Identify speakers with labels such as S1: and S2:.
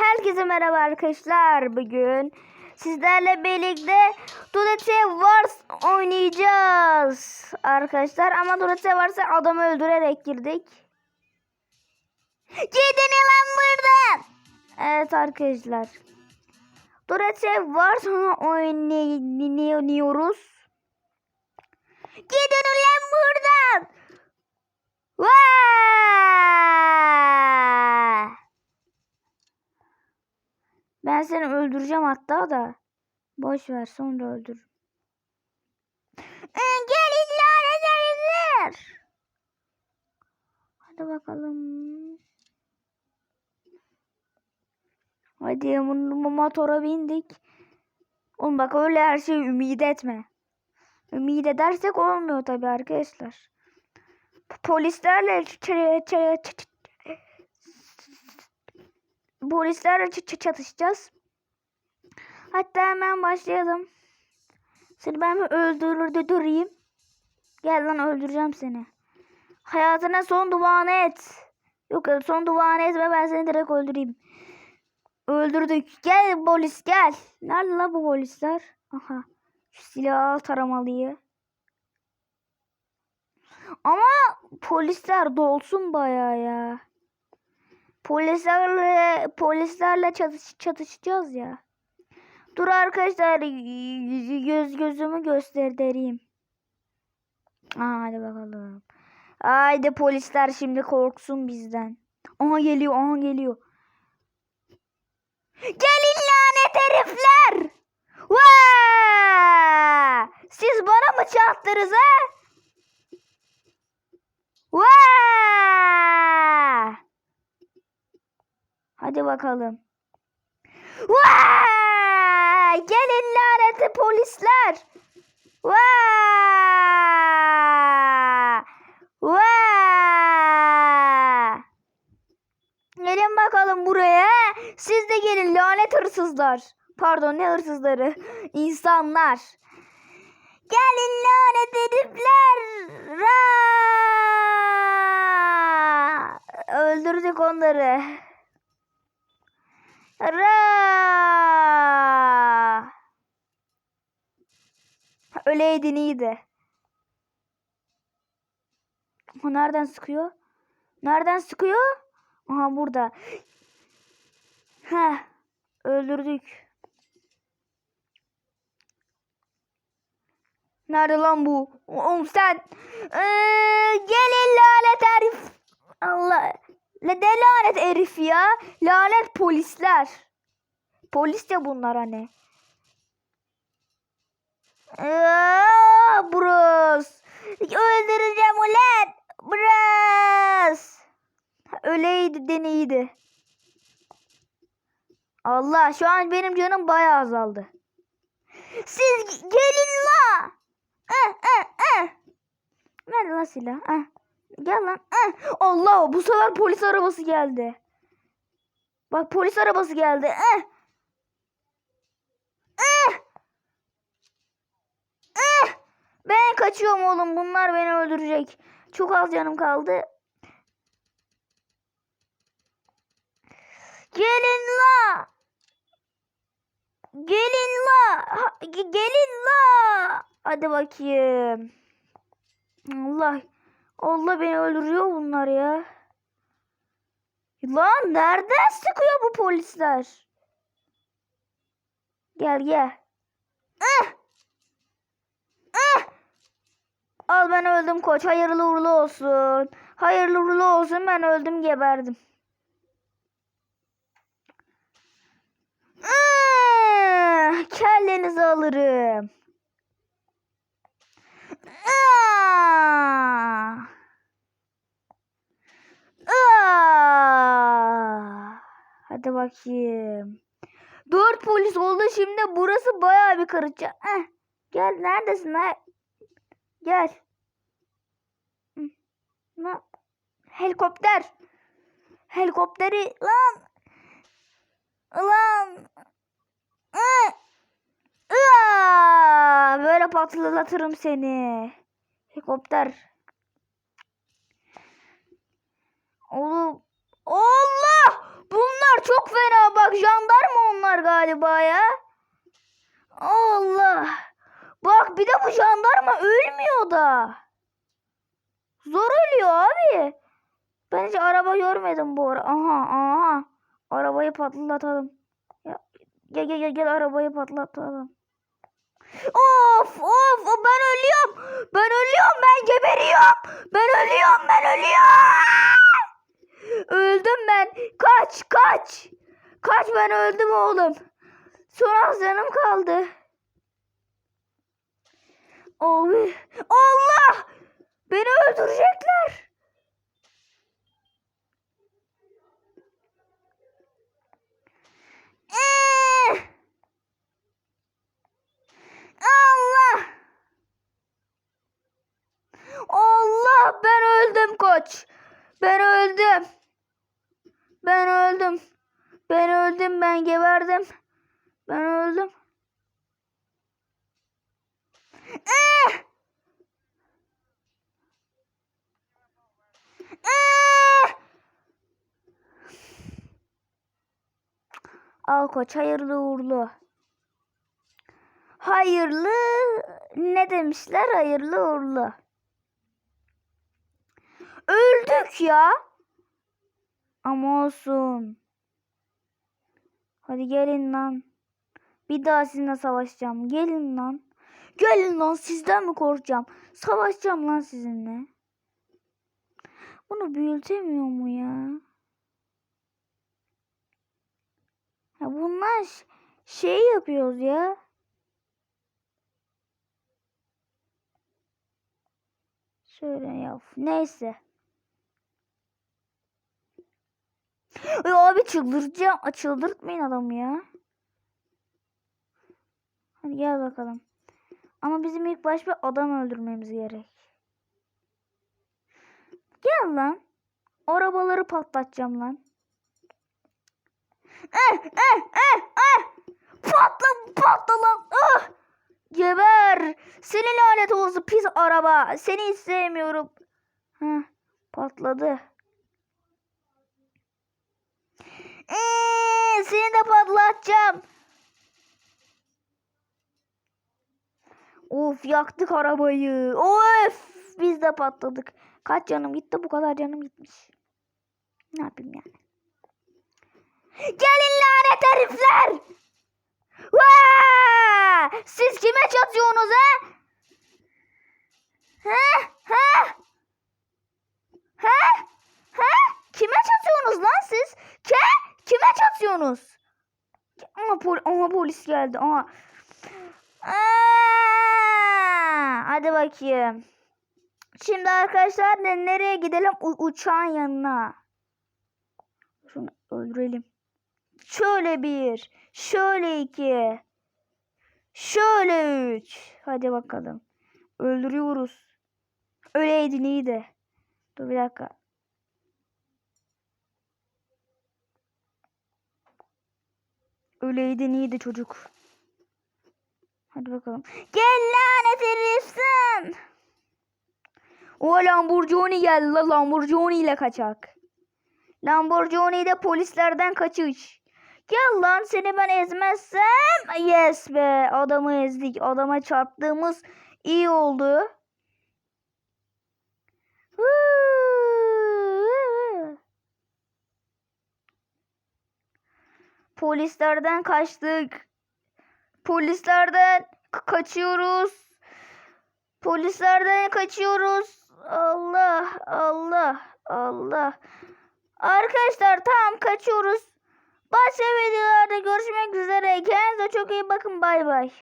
S1: Herkese merhaba arkadaşlar. Bugün sizlerle birlikte Dulce Wars oynayacağız. Arkadaşlar ama Dulce Wars'a adamı öldürerek girdik. Gidin lan buradan. Evet arkadaşlar. Dulce Wars oynuyoruz. Gidin lan buradan. Vaa! Ben seni öldüreceğim hatta da. Boş ver sonra öldür. Gelin lanet herifler. Hadi bakalım. Hadi motora bindik. Oğlum bak öyle her şeyi ümit etme. Ümit edersek olmuyor tabii arkadaşlar. Polislerle polislerle çatışacağız. Hatta hemen başlayalım. Seni ben bir öldürür durayım. Gel lan öldüreceğim seni. Hayatına son duanı et. Yok son duanı et ve ben seni direkt öldüreyim. Öldürdük. Gel polis gel. Nerede la bu polisler? Aha. Şu silahı al taramalıyı. Ama polisler dolsun bayağı ya. Polislerle polislerle çatış, çatışacağız ya. Dur arkadaşlar göz gözümü göstereyim. Aa, hadi bakalım. Haydi polisler şimdi korksun bizden. Aha geliyor, aha geliyor. Gelin lanet herifler! Vaa! Siz bana mı çattınız ha? Vaa! Hadi bakalım. Vaa! Gelin lanetli polisler. Vaa! Vaa! Gelin bakalım buraya. Siz de gelin lanet hırsızlar. Pardon ne hırsızları? İnsanlar. Gelin lanet herifler. Ra! Öldürdük onları. Ra! Öleydin iyiydi. Ama nereden sıkıyor? Nereden sıkıyor? Aha burada. Heh. Öldürdük. Nerede lan bu? Oğlum sen. Ee, gelin lanet herif. Allah. Ne de lanet herif ya. Lanet polisler. Polis de bunlar hani. Aa, Bruce. Öldüreceğim ulan. Bruce. Öyleydi deneydi. Allah şu an benim canım bayağı azaldı. Siz gelin la. Eh, eh, eh. Nerede lan silah? Eh. Gel lan. Eh. Allah bu sefer polis arabası geldi. Bak polis arabası geldi. Eh. Eh. Eh. Ben kaçıyorum oğlum. Bunlar beni öldürecek. Çok az canım kaldı. Gelin la. Gelin la. Ha, ge- Gelin la. Hadi bakayım. Allah. Allah beni öldürüyor bunlar ya. Lan nereden sıkıyor bu polisler? Gel gel. Ah! Ah! Al ben öldüm koç. Hayırlı uğurlu olsun. Hayırlı uğurlu olsun. Ben öldüm geberdim. Ah! Kellenizi alırım. Ah! Ah! Hadi bakayım. Dört polis oldu şimdi burası bayağı bir karışacak. Eh, gel neredesin ha? Gel. Na- Helikopter. Helikopteri lan. Lan. Böyle patlatırım seni. Helikopter. Oğlum. Allah! Bunlar çok fena bak galiba ya. Allah. Bak bir de bu jandarma ölmüyor da. Zor ölüyor abi. Ben hiç araba görmedim bu ara. Aha aha. Arabayı patlatalım. Gel gel gel gel arabayı patlatalım. Of of, ben ölüyorum. Ben ölüyorum ben geberiyorum. Ben ölüyorum ben ölüyorum. Öldüm ben. Kaç kaç. Kaç ben öldüm oğlum. Son az canım kaldı. Abi. Allah. Beni öldürecekler. Eh! Allah! Allah ben öldüm koç. Ben öldüm. Ben öldüm. Ben öldüm ben geberdim. Ben öldüm. Eh! Eh! Al koç hayırlı uğurlu. Hayırlı ne demişler? Hayırlı uğurlu. Öldük ya. Ama olsun. Hadi gelin lan. Bir daha sizinle savaşacağım. Gelin lan. Gelin lan sizden mi korkacağım? Savaşacağım lan sizinle. Bunu büyütemiyor mu ya? Ya bunlar şey yapıyoruz ya. Şöyle yap. Neyse. Ya abi çıldıracağım. Çıldırtmayın adamı ya. Hadi gel bakalım. Ama bizim ilk baş bir adam öldürmemiz gerek. Gel lan. Arabaları patlatacağım lan. Eh eh eh eh. Patla patla lan. Ah. Geber. Seni lanet olsun pis araba. Seni hiç sevmiyorum. Heh, patladı. Ee, seni de patlatacağım. Of yaktık arabayı. Of biz de patladık. Kaç canım gitti bu kadar canım gitmiş. Ne yapayım yani. Gelin lanet herifler. Vaa! Siz kime çatıyorsunuz ha? Ha? Ha? Ha? Ha? Kime çatıyorsunuz lan siz? Ke? Kime çatıyorsunuz? Ama, pol ama polis geldi. Ama. Aa, hadi bakayım. Şimdi arkadaşlar ne- nereye gidelim? U- uçağın yanına. Şunu öldürelim. Şöyle bir. Şöyle iki. Şöyle üç. Hadi bakalım. Öldürüyoruz. Öleydin iyiydi. Dur bir dakika. Öleydin iyiydi çocuk. Hadi bakalım. Gel lanet herifsin. O Lamborghini geldi la Lamborghini ile kaçak. Lamborghini de polislerden kaçış. Gel lan seni ben ezmezsem. Yes be adamı ezdik. Adama çarptığımız iyi oldu. Polislerden kaçtık. Polislerden kaçıyoruz. Polislerden kaçıyoruz. Allah Allah Allah. Arkadaşlar tamam kaçıyoruz. Başka videolarda görüşmek üzere. Kendinize çok iyi bakın. Bay bay.